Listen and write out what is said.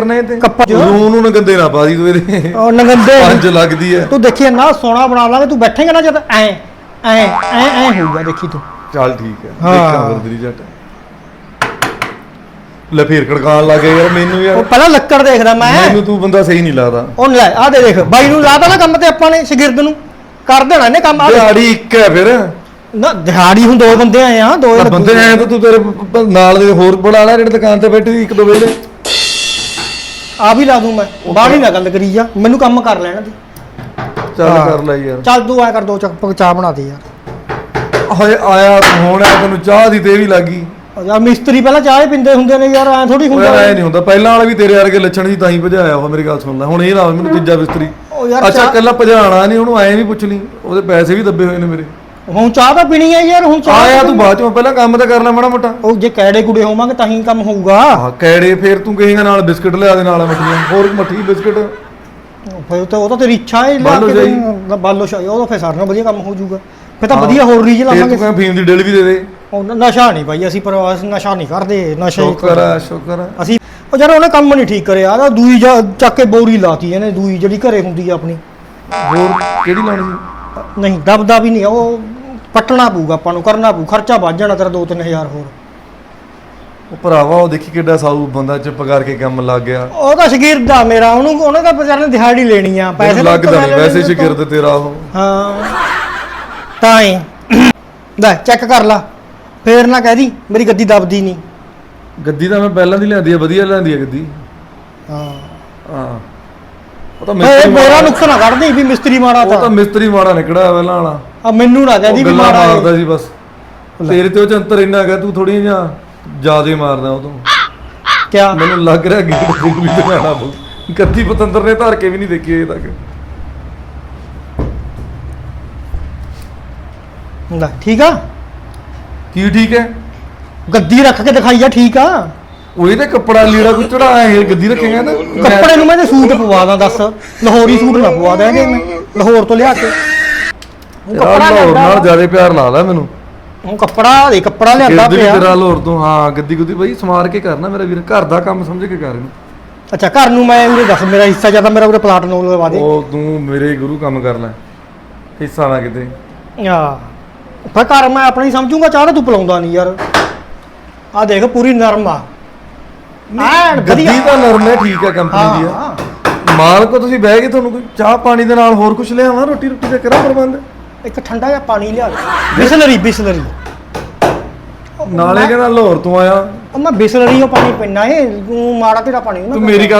ਕਰਨੇ ਤੇ? ਕੱਪਾ। ਰੂਮ ਨੂੰ ਨਾ ਗੰਦੇ ਨਾ ਪਾ ਦੀ ਤੂੰ ਇਹਦੇ। ਉਹ ਨਗੰਦੇ ਪੰਜ ਲੱਗਦੀ ਹੈ ਤੂੰ ਦੇਖੀ ਨਾ ਸੋਨਾ ਬਣਾ ਲਾਂਗੇ ਤੂੰ ਬੈਠੇਂਗਾ ਨਾ ਜਦ ਐ ਐ ਐ ਐ ਹੋਊਗਾ ਦੇਖੀ ਤੂੰ। ਚੱਲ ਠੀਕ ਹਾਂ। ਦੇਖਾਂ ਫਿਰ ਤੇਰੀ ਜੱਟ। ਲੈ ਫੇਰ ਖੜਕਾਣ ਲੱਗੇ ਯਾਰ ਮੈਨੂੰ ਉਹ ਯਾਰ ਪਹਿਲਾਂ ਲੱਕੜ ਦੇਖਦਾ ਮੈਂ। ਮੈਨੂੰ ਤੂੰ ਬੰਦਾ ਸਹੀ ਨਹੀਂ ਲੱਗਦਾ ਉਹ ਲੈ ਆ ਦੇ ਦੇਖ ਬਾਈ ਨੂੰ ਲਾਤਾ ਨਾ ਕੰਮ ਤੇ ਆਪਾਂ ਨੇ ਸ਼ਗਿਰਦ ਨੂੰ। ਕਰ ਦੇਣਾ ਇਹਨੇ ਕੰਮ ਆ ਦਿਹਾੜੀ ਇੱਕ ਹੈ ਫਿਰ। ਨਾ ਦਿਹਾੜੀ ਹੁਣ ਦੋ ਬੰਦੇ ਆਏ ਆ ਦੋ ਬੰਦੇ ਆਏ ਤਾਂ ਤੂੰ ਤੇਰੇ ਨਾਲ ਦੇ ਹੋਰ ਬੁਲਾ ਲੈ ਜਿਹੜੇ ਦੁਕਾਨ ਤੇ ਬੈਠੇ ਇੱਕ ਦੋ ਵੇਲੇ। ਆ ਵੀ ਲਾ ਦੂੰ ਮੈਂ। ਬਾਹਰ ਹੀ ਨਾ ਗੱਲ ਕਰੀ ਜਾ। ਮੈਨੂੰ ਕੰਮ ਕਰ ਲੈਣਾ ਦੀ। ਚੱਲ ਹਾਂ। ਕਰ ਲੈ ਯਾਰ। ਚੱਲ ਤੂੰ ਐ ਕਰ ਦੋ ਚੱਪ ਚਾਹ ਬਣਾ ਦੇ ਯਾਰ। ਹਏ ਆਇਆ ਹੁਣ ਆ ਤੈਨੂੰ ਚਾਹ ਦੀ ਤੇ ਵੀ ਲੱਗੀ ਯਾਰ ਮਿਸਤਰੀ ਪਹਿਲਾਂ ਚਾਹ ਹੀ ਪੀਂਦੇ ਹੁੰਦੇ ਨੇ ਯਾਰ ਐ ਥੋੜੀ ਹੁੰਦਾ ਐ ਨਹੀਂ ਹੁੰਦਾ। ਪਹਿਲਾਂ ਵਾਲਾ ਵੀ ਤੇਰੇ ਵਰਗੇ ਲੱਛਣ ਸੀ ਤਾਂ ਹੀ ਭਜਾਇਆ ਉਹ ਮੇਰੀ ਗੱਲ ਸੁਣ ਲੈ। ਹੁਣ ਇਹ ਨਾ ਹੋਵੇ ਮੈਨੂੰ ਤੀਜਾ ਬਿਸਤਰੀ ਉਹ ਯਾਰ ਅੱਛਾ ਚਾਹ- ਕੱਲਾ ਭਜਾਣਾ ਨਹੀਂ ਉਹਨੂੰ ਐਂ ਵੀ ਪੁੱਛ ਲਈ। ਉਹਦੇ ਪੈਸੇ ਵੀ ਦੱਬੇ ਹੋਏ ਨੇ ਮੇਰੇ। ਹੁਣ ਚਾਹ ਤਾਂ ਪੀਣੀ ਹੈ ਯਾਰ ਹੁਣ ਚਾਹ ਆਇਆ ਤੂੰ ਬਾਅਦ ਚੋਂ ਪਹਿਲਾਂ ਕੰਮ ਤਾਂ ਕਰ ਲੈ ਮਾੜਾ ਮੋਟਾ। ਉਹ ਜੇ ਕੈੜੇ ਕੁੜੇ ਹੋਵਾਂਗੇ ਤਾਂ ਹੀ ਕੰਮ ਹੋਊਗਾ। ਆਹ ਕੈੜੇ ਫੇਰ ਤੂੰ ਕਹੇਗਾ ਨਾਲ ਬਿਸਕਟ ਲਿਆ ਦੇ ਨਾਲ ਮੱਠੀਆਂ ਹੋਰ ਮੱਠੀ ਬਿਸਕਟ। ਫਿਰ ਤਾਂ ਉਹ ਤਾਂ ਤੇਰੀ ਇੱਛਾ ਹੈ ਲਿਆ ਬਾਲੋ ਕੇ ਸ਼ਾਹੀ। ਦੇਣਾ। ਬਾਲੋ ਸ਼ਾਹੀ ਉਹ ਤਾਂ ਫਿਰ ਸਾਰਿਆਂ ਨਾਲ ਵਧੀਆ ਕੰਮ ਹੋ ਜਾਊਗਾ। ਫਿਰ ਤਾਂ। ਵਧੀਆ ਹੋਰ ਰੀਜ ਫੇਰ ਲਾਵਾਂਗੇ। ਤੂੰ ਕਹਿੰਦਾ ਫੀਮ ਦੀ ਡਿਲ ਵੀ ਦੇ ਦੇ। ਉਹ ਨ- ਨਸ਼ਾ ਨਹੀਂ ਭਾਈ ਅਸੀਂ ਪ੍ਰਵਾਸ ਨਸ਼ਾ ਨਹੀਂ ਕਰਦੇ ਨਸ਼ਾ ਹੀ ਸ਼ੁਕਰ ਆ ਸ਼ੁਕਰ ਆ। ਅਸੀਂ ਉਹ ਯਾਰ ਉਹਨੇ ਕੰਮ ਨਹੀਂ ਠੀਕ ਕਰਿਆ ਉਹਦਾ ਦੂਈ ਜਾ- ਚੱਕ ਕੇ ਬੋਰੀ ਲਾਤੀ ਇਹਨੇ ਦੂਈ ਜਿਹੜੀ ਘਰੇ ਹੁੰਦੀ ਆ ਆਪਣੀ। ਹੋਰ ਕਿਹੜੀ ਲਾਉਣੀ ਸੀ? ਨਹੀਂ ਦਬਦਾ ਵੀ ਨਹੀਂ ਉਹ ਪੱਟਣਾ ਪਊਗਾ ਆਪਾਂ ਨੂੰ ਕਰਨਾ ਪਊ ਖਰਚਾ ਵੱਧ ਜਾਣਾ ਤੇਰਾ 2-3000 ਹੋਰ। ਉਹ ਭਰਾਵਾ ਉਹ ਦੇਖੀ ਕਿੱਡਾ ਸਾਊ ਬੰਦਾ ਚੁੱਪ ਕਰਕੇ ਕੰਮ ਲੱਗ ਗਿਆ। ਉਹ ਤਾਂ ਸ਼ਗਿਰਦ ਆ ਮੇਰਾ ਉਹਨੂੰ ਉਹਨੇ ਤਾਂ ਵਿਚਾਰੇ ਨੇ ਦਿਹਾੜੀ ਲੈਣੀ ਆ ਪੈਸੇ ਮੈਨੂੰ ਤਾਂ ਲੱਗਦਾ ਨਹੀਂ ਵੈਸੇ ਸ਼ਗਿਰਦ ਤੇਰਾ ਉਹ। ਹਾਂ ਤਾਂ ਹੀ। ਲੈ ਚੈੱਕ ਕਰ ਲਾ। ਫੇਰ ਨਾ ਕਹਿ ਦੀ ਮੇਰੀ ਗੱਦੀ ਦਬਦੀ ਨਹੀਂ ਗੱਦੀ ਤਾਂ ਮੈਂ ਪਹਿਲਾਂ ਦੀ ਲਿਆਂਦੀ ਆ ਵਧੀਆ ਲਿਆਂਦੀ ਆ ਗੱਦੀ। ਹਾਂ। ਹਾਂ। ਉਹ ਤਾਂ ਇਹ ਮਿਸਤਰੀ ਮੇਰਾ ਮਾੜਾ- ਨੁਕਸ ਨਾ ਵੀ ਮਿਸਤਰੀ ਮਾੜਾ ਉਹ ਤਾਂ ਤਾਂ। ਮਿਸਤਰੀ ਮਾੜਾ ਨਿਕੜਾ ਪਹਿਲਾਂ ਵਾਲਾ ਆ ਮੈਨੂੰ ਨਾ ਉਹ ਕਹਦੀ ਵੀ ਗੱਲਾਂ ਮਾੜਾ ਮਾਰਦਾ ਹੈ। ਸੀ ਬਸ। ਤੇਰੇ ਤੇ ਉਹ ਚੰਤਰ ਇੰਨਾ ਹੈਗਾ ਤੂੰ ਥੋੜੀ ਜਿਹਾ ਜਿਆਦੇ ਮਾਰਦਾ ਉਹ ਤੋਂ। ਕਿਆ? ਮੈਨੂੰ ਲੱਗ ਰਿਹਾ ਕਿ ਤੂੰ ਵੀ ਦਿਖਾਣਾ ਪਊ। ਕੱਤੀ ਪਤੰਦਰ ਨੇ ਧਰ ਕੇ ਵੀ ਨਹੀਂ ਦੇਖੀ ਅਜੇ ਤੱਕ। ਲੈ ਠੀਕ ਆ? ਕੀ ਠੀਕ ਹੈ? ਗੱਦੀ ਰੱਖ ਕੇ ਦਿਖਾਈ ਆ ਠੀਕ ਆ। ਉਹਦੇ ਤੇ ਕੱਪੜਾ ਲੀੜਾ ਕੋਈ ਚੜਾਇਆ ਇਹ ਗੱਦੀ ਰੱਖੇਗਾ ਤਾਂ ਕੱਪੜੇ ਨੂੰ ਮੈਂ ਤੇ ਸੂਟ ਪਵਾ ਦਾਂ ਦੱਸ। ਲਾਹੌਰੀ ਸੂਟ ਨਾ ਪਵਾ ਦੇਂਗੇ ਮੈਂ। ਲਾਹੌਰ ਤੋਂ ਲਿਆ ਕੇ। ਕੱਪੜਾ ਲਾਹੌਰ ਲਿਆਂਦਾ ਨਾਲ ਜਿਆਦੇ ਪਿਆਰ ਲਾ ਲੈ ਮੈਨੂੰ। ਉਹ ਕੱਪੜਾ ਦੇ ਕੱਪੜਾ ਲਿਆਂਦਾ ਗਿਰਦ ਵੀ ਪਿਆ। ਤੇਰਾ ਲਾਹੌਰ ਤੋਂ ਹਾਂ ਗੱਦੀ ਗੁੱਦੀ ਬਈ ਸਮਾਰ ਕੇ ਕਰਨਾ ਮੇਰਾ ਵੀਰ। ਘਰ ਦਾ ਕੰਮ ਸਮਝ ਕੇ ਕਰ ਇਹਨੂੰ। ਅੱਛਾ ਘਰ ਨੂੰ ਮੈਂ ਉਹਦੇ ਦੱਸ ਮੇਰਾ ਹਿੱਸਾ ਜ਼ਿਆਦਾ ਮੇਰਾ ਉਹਦੇ ਪਲਾਟ ਨੂੰ ਲਵਾ ਦੇ। ਉਹ ਤੂੰ ਮੇਰੇ ਗੁਰੂ ਕੰਮ ਕਰ ਲੈ। ਹਿੱਸਾ ਨਾ ਕਿਤੇ। ਆ। ਪਰ ਘਰ ਮੈਂ ਆਪਣਾ ਹੀ ਸਮਝੂਗਾ ਚਾਹ ਤਾਂ ਤੂੰ ਪਲਾਉਂਦਾ ਨਹੀਂ ਯਾਰ। ਆ ਦੇਖ ਪੂਰੀ ਨਰਮ ਆ। ਐਨ ਗੱਦੀ ਵਧੀਆ। ਤਾਂ ਨਰਮ ਹੈ ਠੀਕ ਹੈ ਕੰਪਨੀ ਦੀ ਆ। ਹਾਂ ਮਾਲਕੋ ਤੁਸੀਂ ਬਹਿ ਕੇ ਤੁਹਾਨੂੰ ਕੋਈ ਚਾਹ ਪਾਣੀ ਦੇ ਨਾਲ ਹੋਰ ਕੁਝ ਲਿਆਵਾਂ ਰੋਟੀ ਰੋਟੀ ਦਾ ਕਰਾਂ ਪ੍ਰਬੰਧ ਇੱਕ ਠੰਡਾ ਜਿਹਾ ਪਾਣੀ ਲਿਆ ਦੇ। ਬਿਸਲਰੀ ਬਿਸਲਰੀ। ਨਾਲੇ ਕਹਿੰਦਾ ਲਾਹੌਰ ਤੋਂ ਆਇਆ। ਉਹ ਮੈਂ ਬਿਸਲਰੀ ਉਹ ਪਾਣੀ ਪੀਣਾ ਏ ਤੂੰ ਮਾੜਾ ਤੇਰਾ ਪਾਣੀ ਨਾ ਤੂੰ ਮੇਰੀ ਗੱਲ